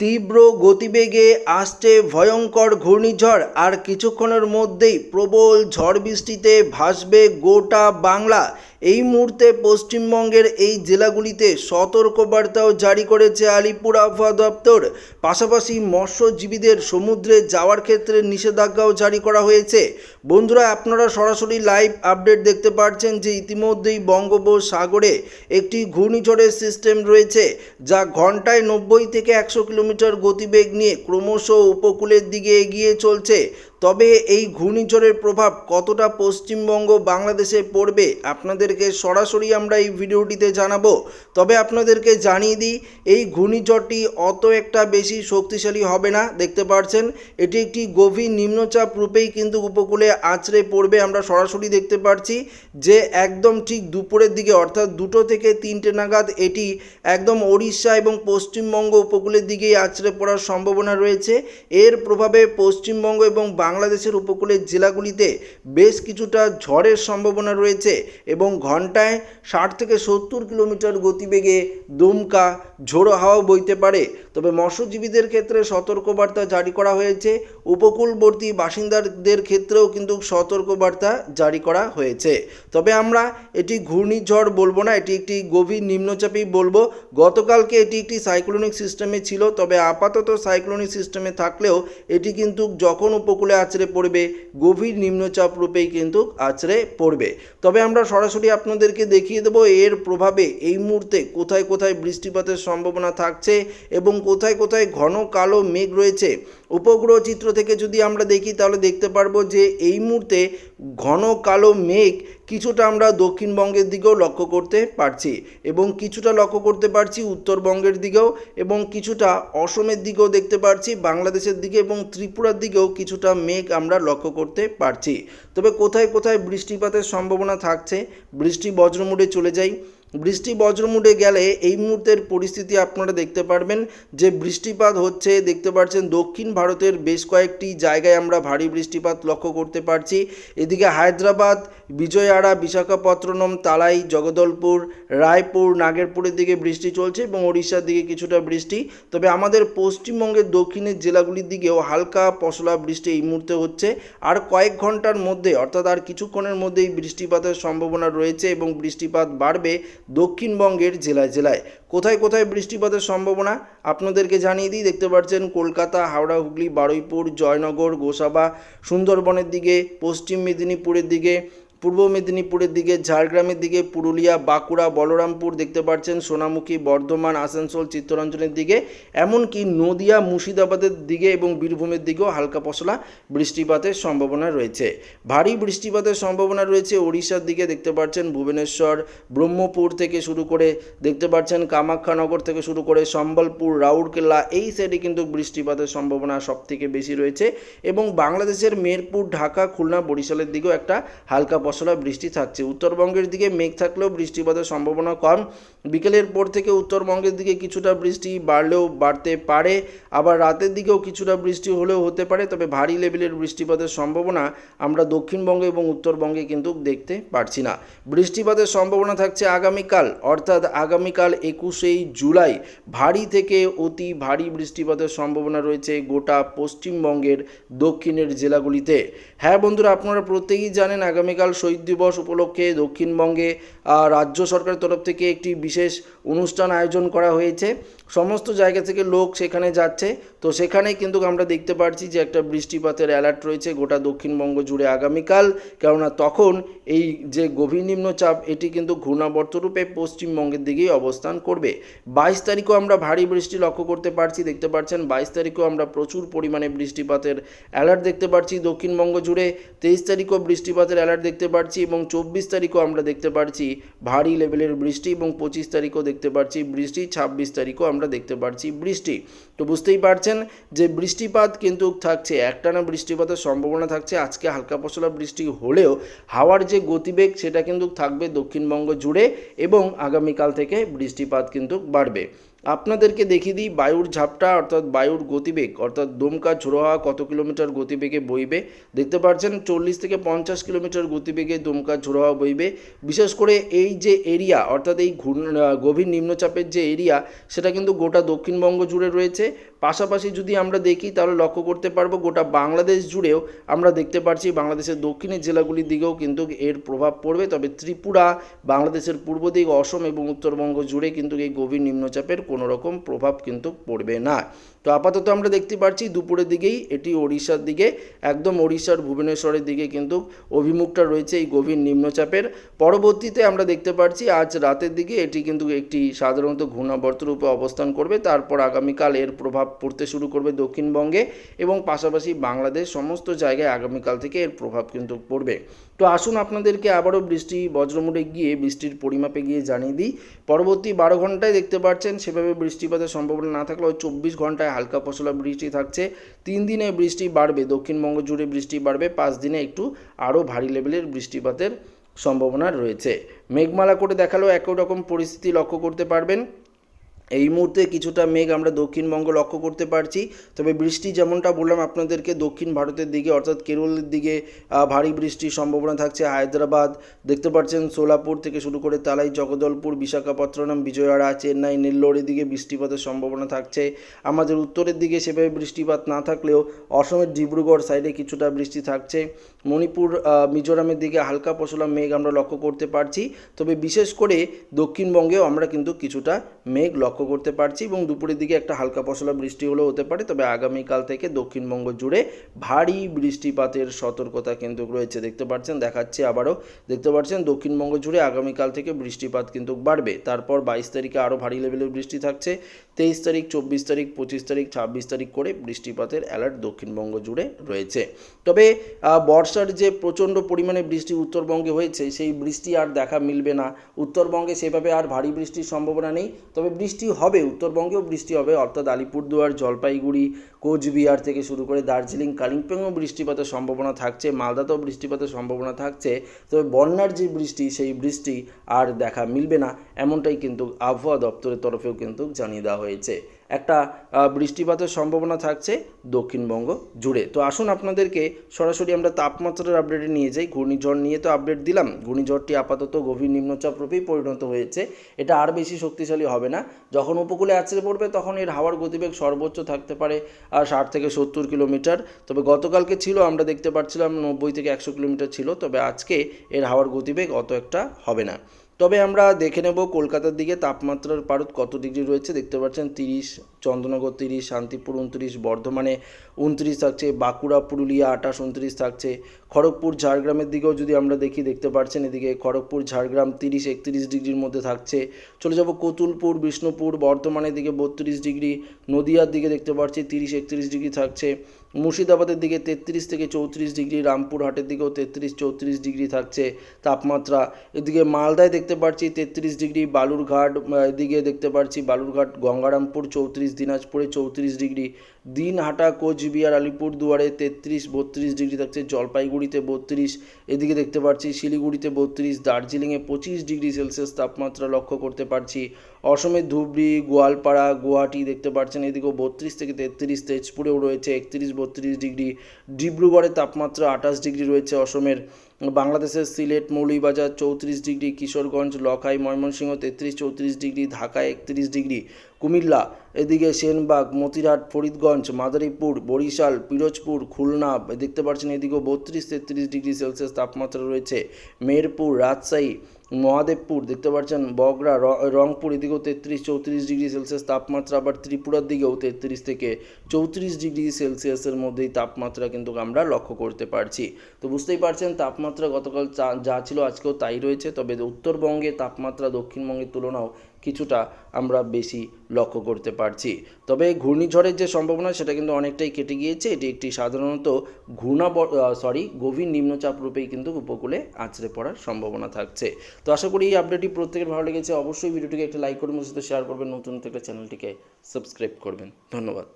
তীব্র গতিবেগে আসছে ভয়ঙ্কর ঘূর্ণিঝড় আর কিছুক্ষণের মধ্যেই প্রবল ঝড় বৃষ্টিতে ভাসবে গোটা বাংলা। এই মুহূর্তে পশ্চিমবঙ্গের এই জেলাগুলিতে সতর্কবার্তাও জারি করেছে আলিপুর আবহাওয়া দপ্তর। পাশাপাশি মৎস্যজীবীদের সমুদ্রে যাওয়ার ক্ষেত্রে নিষেধাজ্ঞাও জারি করা হয়েছে। বন্ধুরা, আপনারা সরাসরি লাইভ আপডেট দেখতে পাচ্ছেন যে ইতিমধ্যেই বঙ্গোপসাগরে একটি ঘূর্ণিঝড়ের সিস্টেম রয়েছে, যা ঘন্টায় নব্বই থেকে একশো কিলোমিটার গতিবেগ নিয়ে ক্রমশ উপকূলের দিকে এগিয়ে চলছে। তবে এই ঘূর্ণিঝড়ের প্রভাব কতটা পশ্চিমবঙ্গ বাংলাদেশে পড়বে আপনাদেরকে সরাসরি আমরা এই ভিডিওটিতে জানাব। তবে আপনাদেরকে জানিয়ে দিই, এই ঘূর্ণিঝড়টি অত একটা বেশি শক্তিশালী হবে না। দেখতে পাচ্ছেন এটি একটি গভীর নিম্নচাপ রূপেই কিন্তু উপকূলে আছড়ে পড়বে। আমরা সরাসরি দেখতে পাচ্ছি যে একদম ঠিক দুপুরের দিকে, অর্থাৎ দুটো থেকে তিনটে নাগাদ এটি একদম ওড়িশা এবং পশ্চিমবঙ্গ উপকূলের দিকেই আছড়ে পড়ার সম্ভাবনা রয়েছে। এর প্রভাবে পশ্চিমবঙ্গ এবং বাংলাদেশের উপকূলের জেলাগুলিতে বেশ কিছুটা ঝড়ের সম্ভাবনা রয়েছে এবং ঘন্টায় ষাট থেকে সত্তর কিলোমিটার গতিবেগে দুমকা, ঝোড়ো হাওয়া বইতে পারে। তবে মৎস্যজীবীদের ক্ষেত্রে সতর্কবার্তা জারি করা হয়েছে। উপকূলবর্তী বাসিন্দাদের ক্ষেত্রেও কিন্তু সতর্কবার্তা জারি করা হয়েছে। তবে আমরা এটি ঘূর্ণিঝড় বলব না, এটি একটি গভীর নিম্নচাপই বলব। গতকালকে এটি একটি সাইক্লোনিক সিস্টেমে ছিল, তবে আপাতত সাইক্লোনিক সিস্টেমে থাকলেও এটি কিন্তু যখন উপকূলে আছড়ে পড়বে, গভীর নিম্নচাপ রূপেই কিন্তু আছড়ে পড়বে। তবে আমরা সরাসরি আপনাদেরকে দেখিয়ে দেবো, এর প্রভাবে এই মুহূর্তে কোথায় কোথায় বৃষ্টিপাতের সম্ভাবনা থাকছে এবং কোথায় কোথায় ঘন কালো মেঘ রয়েছে। উপগ্রহ চিত্র থেকে যদি আমরা দেখি, তাহলে দেখতে পারব যে এই মুহূর্তে ঘন কালো মেঘ কিছুটা আমরা দক্ষিণবঙ্গের দিকেও লক্ষ্য করতে পারছি এবং কিছুটা লক্ষ্য করতে পারছি উত্তরবঙ্গের দিকেও এবং কিছুটা অসমের দিকেও দেখতে পারছি, বাংলাদেশের দিকে এবং ত্রিপুরার দিকেও কিছুটা মেঘ আমরা লক্ষ্য করতে পারছি। তবে কোথায় কোথায় বৃষ্টিপাতের সম্ভাবনা থাকছে, বৃষ্টি বজ্রমুডে চলে যাই বৃষ্টি বজ্রমুডে গেলে এই মুহূর্তের পরিস্থিতি আপনারা দেখতে পারবেন যে বৃষ্টিপাত হচ্ছে, দেখতে পাচ্ছেন দক্ষিণ ভারতের বেশ কয়েকটি জায়গায় আমরা ভারী বৃষ্টিপাত লক্ষ্য করতে পারছি। এদিকে হায়দ্রাবাদ, বিজয়াড়া, বিশাখাপত্তনম, তালাই, জগদলপুর, রায়পুর, নাগেরপুরের দিকে বৃষ্টি চলছে এবং ওড়িশার দিকে কিছুটা বৃষ্টি। তবে আমাদের পশ্চিমবঙ্গের দক্ষিণের জেলাগুলির দিকেও হালকা পশলা বৃষ্টি এই মুহূর্তে হচ্ছে। আর কয়েক ঘণ্টার মধ্যে, অর্থাৎ আর কিছুক্ষণের মধ্যেই বৃষ্টিপাতের সম্ভাবনা রয়েছে এবং বৃষ্টিপাত বাড়বে। দক্ষিণবঙ্গের জেলায় জেলায়। কোথায় কোথায় বৃষ্টিপাতের সম্ভাবনা? আপনাদেরকে জানিয়ে দিই, দেখতে পাচ্ছেন কলকাতা, হাওড়া, হুগলি, বারুইপুর, জয়নগর, গোসাবা, সুন্দরবনের দিকে, পশ্চিম মেদিনীপুরের দিকে পূর্ব মেদিনীপুরের দিকে, ঝাড়গ্রামের দিকে, পুরুলিয়া, বাঁকুড়া, বলরামপুর দেখতে পাচ্ছেন সোনামুখী, বর্ধমান, আসানসোল, চিত্তরঞ্জনের দিকে, এমনকি নদিয়া, মুর্শিদাবাদের দিকে এবং বীরভূমের দিকেও হালকা পশলা বৃষ্টিপাতের সম্ভাবনা রয়েছে। ভারী বৃষ্টিপাতের সম্ভাবনা রয়েছে ওড়িশার দিকে, দেখতে পাচ্ছেন ভুবনেশ্বর, ব্রহ্মপুর থেকে শুরু করে, দেখতে পাচ্ছেন কামাখ্যানগর থেকে শুরু করে সম্বলপুর, রাউরকেল্লা, এই সাইডে কিন্তু বৃষ্টিপাতের সম্ভাবনা সব থেকে বেশি রয়েছে এবং বাংলাদেশের মেরপুর ঢাকা, খুলনা, বরিশালের দিকেও একটা হালকা পশলা বৃষ্টি থাকছে। উত্তরবঙ্গের দিকে মেঘ থাকলেও বৃষ্টিপাতের সম্ভাবনা কম। বিকেলের পর থেকে উত্তরবঙ্গের দিকে কিছুটা বৃষ্টি বাড়লেও বাড়তে পারে। আবার রাতের দিকেও কিছুটা বৃষ্টি হলেও হতে পারে, তবে ভারী লেভেলের বৃষ্টিপাতের সম্ভাবনা আমরা দক্ষিণবঙ্গে এবং উত্তরবঙ্গে কিন্তু দেখতে পারছি না। বৃষ্টিপাতের সম্ভাবনা থাকছে আগামীকাল, অর্থাৎ আগামীকাল একুশেই জুলাই। ভারী থেকে অতি ভারী বৃষ্টিপাতের সম্ভাবনা রয়েছে গোটা পশ্চিমবঙ্গের দক্ষিণের জেলাগুলিতে। হ্যাঁ বন্ধুরা, আপনারা প্রত্যেকেই জানেন আগামীকাল শহীদ দিবস উপলক্ষে দক্ষিণবঙ্গে রাজ্য সরকারের তরফ থেকে একটি বিশেষ অনুষ্ঠান আয়োজন করা হয়েছে। সমস্ত জায়গা থেকে লোক সেখানে যাচ্ছে। তো সেখানে কিন্তু আমরা দেখতে পাচ্ছি যে একটা বৃষ্টিপাতের অ্যালার্ট রয়েছে গোটা দক্ষিণবঙ্গ জুড়ে আগামীকাল। কেননা তখন এই যে গভীর নিম্নচাপ, এটি কিন্তু ঘূর্ণাবর্ত রূপে পশ্চিমবঙ্গের দিকেই অবস্থান করবে। বাইশ তারিখও আমরা ভারী বৃষ্টি লক্ষ্য করতে পারছি, দেখতে পাচ্ছেন বাইশ তারিখেও আমরা প্রচুর পরিমাণে বৃষ্টিপাতের অ্যালার্ট দেখতে পাচ্ছি দক্ষিণবঙ্গ জুড়ে। তেইশ তারিখও বৃষ্টিপাতের অ্যালার্ট দেখতে পাচ্ছি এবং চব্বিশ তারিখও আমরা দেখতে পাচ্ছি ভারী লেভেলের বৃষ্টি এবং পঁচিশ তারিখও দেখতে পাচ্ছি বৃষ্টি, ছাব্বিশ তারিখও আমরা দেখতে পাচ্ছি বৃষ্টি। তো বুঝতেই পারছেন যে বৃষ্টিপাত কিন্তু থাকছে, একটানা বৃষ্টিপাতের সম্ভাবনা থাকছে। আজকে হালকা পশলা বৃষ্টি হলেও হাওয়ার যে গতিবেগ সেটা কিন্তু থাকবে দক্ষিণবঙ্গ জুড়ে এবং আগামীকাল থেকে বৃষ্টিপাত কিন্তু বাড়বে। আপনাদেরকে দেখিয়ে দিই বায়ুর ঝাপটা, অর্থাৎ বায়ুর গতিবেগ, অর্থাৎ দমকা ঝোড়ো হাওয়া কত কিলোমিটার গতিবেগে বইবে। দেখতে পাচ্ছেন চল্লিশ থেকে পঞ্চাশ কিলোমিটার গতিবেগে দমকা ঝোড়ো হাওয়া বইবে। বিশেষ করে এই যে এরিয়া, অর্থাৎ এই ঘূর্ণ গভীর নিম্নচাপের যে এরিয়া, সেটা কিন্তু গোটা দক্ষিণবঙ্গ জুড়ে রয়েছে। পাশাপাশি যদি আমরা দেখি, তাহলে লক্ষ্য করতে পারব গোটা বাংলাদেশ জুড়েও আমরা দেখতে পারছি বাংলাদেশের দক্ষিণের জেলাগুলির দিকেও কিন্তু এর প্রভাব পড়বে। তবে ত্রিপুরা, বাংলাদেশের পূর্ব দিক, অসম এবং উত্তরবঙ্গ জুড়ে কিন্তু এই গভীর নিম্নচাপের কোনো রকম প্রভাব কিন্তু পড়বে না। তো আপাতত আমরা দেখতে পাচ্ছি দুপুরের দিকেই এটি ওড়িশার দিকে, একদম ওড়িশার ভুবনেশ্বরের দিকে কিন্তু অভিমুখটা রয়েছে এই গভীর নিম্নচাপের। পরবর্তীতে আমরা দেখতে পাচ্ছি আজ রাতের দিকে এটি কিন্তু একটি সাধারণত ঘূর্ণাবর্ত রূপে অবস্থান করবে। তারপর আগামীকাল এর প্রভাব পড়তে শুরু করবে দক্ষিণবঙ্গে এবং পাশাপাশি বাংলাদেশ সমস্ত জায়গায় আগামীকাল থেকে এর প্রভাব কিন্তু পড়বে। তো আসুন আপনাদেরকে আবারও বৃষ্টি বজ্রমুড়ে গিয়ে বৃষ্টির পরিমাপে গিয়ে জানিয়ে দিই। পরবর্তী বারো ঘন্টায় দেখতে পাচ্ছেন সেভাবে বৃষ্টিপাতের সম্ভাবনা না থাকলেও চব্বিশ ঘন্টায় হালকা পশলা বৃষ্টি থাকছে। তিন দিনে বৃষ্টি বাড়বে, দক্ষিণবঙ্গ জুড়ে বৃষ্টি বাড়বে, পাঁচ দিনে একটু আরও ভারী লেভেলের বৃষ্টিপাতের সম্ভাবনা রয়েছে। মেঘমালা করে দেখালেও একই রকম পরিস্থিতি লক্ষ্য করতে পারবেন। এই মুহূর্তে কিছুটা মেঘ আমরা দক্ষিণবঙ্গ লক্ষ্য করতে পারছি। তবে বৃষ্টি যেমনটা বললাম আপনাদেরকে দক্ষিণ ভারতের দিকে অর্থাৎ কেরলের দিকে ভারী বৃষ্টির সম্ভাবনা থাকছে হায়দ্রাবাদ। দেখতে পাচ্ছেন সোলাপুর থেকে শুরু করে তালাই, জগদলপুর, বিশাখাপত্তনম, বিজয়ওয়াড়া, চেন্নাই, নেল্লোরের দিকে বৃষ্টিপাতের সম্ভাবনা থাকছে। আমাদের উত্তরের দিকে সেভাবে বৃষ্টিপাত না থাকলেও অসমের ডিব্রুগড় সাইডে কিছুটা বৃষ্টি থাকছে। মণিপুর মিজোরামের দিকে হালকা পশলা মেঘ আমরা লক্ষ্য করতে পারছি। তবে বিশেষ করে দক্ষিণবঙ্গেও আমরা কিন্তু কিছুটা মেঘ লক্ষ্য করতে পারছি এবং দুপুরের দিকে একটা হালকা পশলা বৃষ্টি হলেও হতে পারে, তবে আগামীকাল থেকে দক্ষিণবঙ্গ জুড়ে ভারী বৃষ্টিপাতের সতর্কতা কিন্তু রয়েছে। দেখতে পাচ্ছেন, দেখাচ্ছে আবারও, দেখতে পাচ্ছেন দক্ষিণবঙ্গ জুড়ে আগামীকাল থেকে বৃষ্টিপাত কিন্তু বাড়বে। তারপর বাইশ তারিখে আরও ভারী লেভেলের বৃষ্টি থাকছে, তেইশ তারিখ, চব্বিশ তারিখ, পঁচিশ তারিখ, ছাব্বিশ তারিখ করে বৃষ্টিপাতের অ্যালার্ট দক্ষিণবঙ্গ জুড়ে রয়েছে। তবে বর্ষার যে প্রচণ্ড পরিমাণে বৃষ্টি উত্তরবঙ্গে হয়েছে, সেই বৃষ্টি আর দেখা মিলবে না। উত্তরবঙ্গে সেভাবে আর ভারী বৃষ্টির সম্ভাবনা নেই, তবে বৃষ্টি হবে, উত্তরবঙ্গেও বৃষ্টি হবে, অর্থাৎ আলিপুরদুয়ার, জলপাইগুড়ি, কোচবিহার থেকে শুরু করে দার্জিলিং, কালিম্পংয়েও বৃষ্টিপাতের সম্ভাবনা থাকছে, মালদাতেও বৃষ্টিপাতের সম্ভাবনা থাকছে, তবে বন্যার যে বৃষ্টি, সেই বৃষ্টি আর দেখা মিলবে না, এমনটাই কিন্তু আবহাওয়া দপ্তরের তরফেও কিন্তু জানিয়ে দেওয়া হয়েছে। একটা বৃষ্টিপাতের সম্ভাবনা থাকছে দক্ষিণবঙ্গ জুড়ে। তো আসুন আপনাদেরকে সরাসরি আমরা তাপমাত্রার আপডেটে নিয়ে যাই। ঘূর্ণিঝড় নিয়ে তো আপডেট দিলাম। ঘূর্ণিঝড়টি আপাতত গভীর নিম্নচাপ রূপেই পরিণত হয়েছে। এটা আর বেশি শক্তিশালী হবে না। যখন উপকূলে আছড়ে পড়বে, তখন এর হাওয়ার গতিবেগ সর্বোচ্চ থাকতে পারে ষাট থেকে সত্তর কিলোমিটার। তবে গতকালকে ছিল, আমরা দেখতে পাচ্ছিলাম নব্বই থেকে একশো কিলোমিটার ছিল। তবে আজকে এর হাওয়ার গতিবেগ অত একটা হবে না। তবে আমরা দেখে নেব কলকাতার দিকে তাপমাত্রার পারদ কত ডিগ্রি রয়েছে দেখতে পাচ্ছেন তিরিশ চন্দ্রনগর তিরিশ, শান্তিপুর উনত্রিশ, বর্ধমানে উনত্রিশ থাকছে, বাঁকুড়া, পুরুলিয়া আঠাশ, উনত্রিশ থাকছে। খড়গপুর, ঝাড়গ্রামের দিকেও যদি আমরা দেখি, দেখতে পাচ্ছেন এদিকে খড়গপুর, ঝাড়গ্রাম তিরিশ, একত্রিশ ডিগ্রির মধ্যে থাকছে। চলে যাব কতুলপুর, বিষ্ণুপুর, বর্ধমানের দিকে বত্রিশ ডিগ্রি, নদিয়ার দিকে দেখতে পাচ্ছি তিরিশ, একত্রিশ ডিগ্রি থাকছে। মুর্শিদাবাদের দিকে তেত্রিশ থেকে চৌত্রিশ ডিগ্রি, রামপুরহাটের দিকেও তেত্রিশ, চৌত্রিশ ডিগ্রি থাকছে তাপমাত্রা। এদিকে মালদায় দেখতে পাচ্ছি তেত্রিশ ডিগ্রি, বালুরঘাট এদিকে দেখতে পাচ্ছি বালুরঘাট, গঙ্গারামপুর চৌত্রিশ দিনাজপুরে চৌত্রিশ ডিগ্রি, দিনহাটা, কোচবিহার আলিপুর দুয়ারে তেত্রিশ, বত্রিশ ডিগ্রি থাকছে, জলপাইগুড়িতে বত্রিশ, এদিকে দেখতে পাচ্ছি শিলিগুড়িতে বত্রিশ, দার্জিলিংয়ে পঁচিশ ডিগ্রি সেলসিয়াস তাপমাত্রা লক্ষ্য করতে পারছি। অসমের ধুবড়ি, গোয়ালপাড়া, গুয়াহাটি দেখতে পাচ্ছেন, এদিকেও বত্রিশ থেকে তেত্রিশ, তেজপুরেও রয়েছে একত্রিশ, বত্রিশ ডিগ্রি, ডিব্রুগড়ে তাপমাত্রা আঠাশ ডিগ্রি রয়েছে অসমের। বাংলাদেশের সিলেট, মৌলভীবাজার, চৌত্রিশ ডিগ্রি, কিশোরগঞ্জ, লখাই, ময়মনসিংহ, তেত্রিশ, চৌত্রিশ ডিগ্রি, ঢাকা, একত্রিশ ডিগ্রি, কুমিল্লা, এদিকে সেনবাগ, মতিরহাট, ফরিদগঞ্জ, মাদারীপুর, বরিশাল, পিরোজপুর, খুলনা, দেখতে পাচ্ছেন এদিকেও বত্রিশ, তেত্রিশ ডিগ্রি সেলসিয়াস তাপমাত্রা রয়েছে, মেহেরপুর, রাজশাহী মহাদেবপুর, দেখতে পাচ্ছেন বগরা র- রংপুর, এদিকেও তেত্রিশ, চৌত্রিশ ডিগ্রি সেলসিয়াস তাপমাত্রা, আবার ত্রিপুরার দিকেও তেত্রিশ থেকে চৌত্রিশ ডিগ্রি সেলসিয়াসের মধ্যেই তাপমাত্রা কিন্তু আমরা লক্ষ্য করতে পারছি। তো বুঝতেই পারছেন, তাপমাত্রা গতকাল যা ছিল আজকেও তাই রয়েছে, তবে উত্তরবঙ্গে তাপমাত্রা দক্ষিণবঙ্গের তুলনাও কিছুটা আমরা বেশি লক্ষ্য করতে পারছি। তবে ঘূর্ণিঝড়ের যে সম্ভাবনা, সেটা কিন্তু অনেকটাই কেটে গিয়েছে। এটি একটি সাধারণত ঘূর্ণাব সরি গভীর নিম্নচাপ রূপেই কিন্তু উপকূলে আছড়ে পড়ার সম্ভাবনা থাকছে। তো আশা করি এই আপডেটটি প্রত্যেকের ভালো লেগেছে। অবশ্যই ভিডিওটিকে একটা লাইক করবেন সাথে শেয়ার করবেন। নতুন একটা চ্যানেলটিকে সাবস্ক্রাইব করবেন। ধন্যবাদ।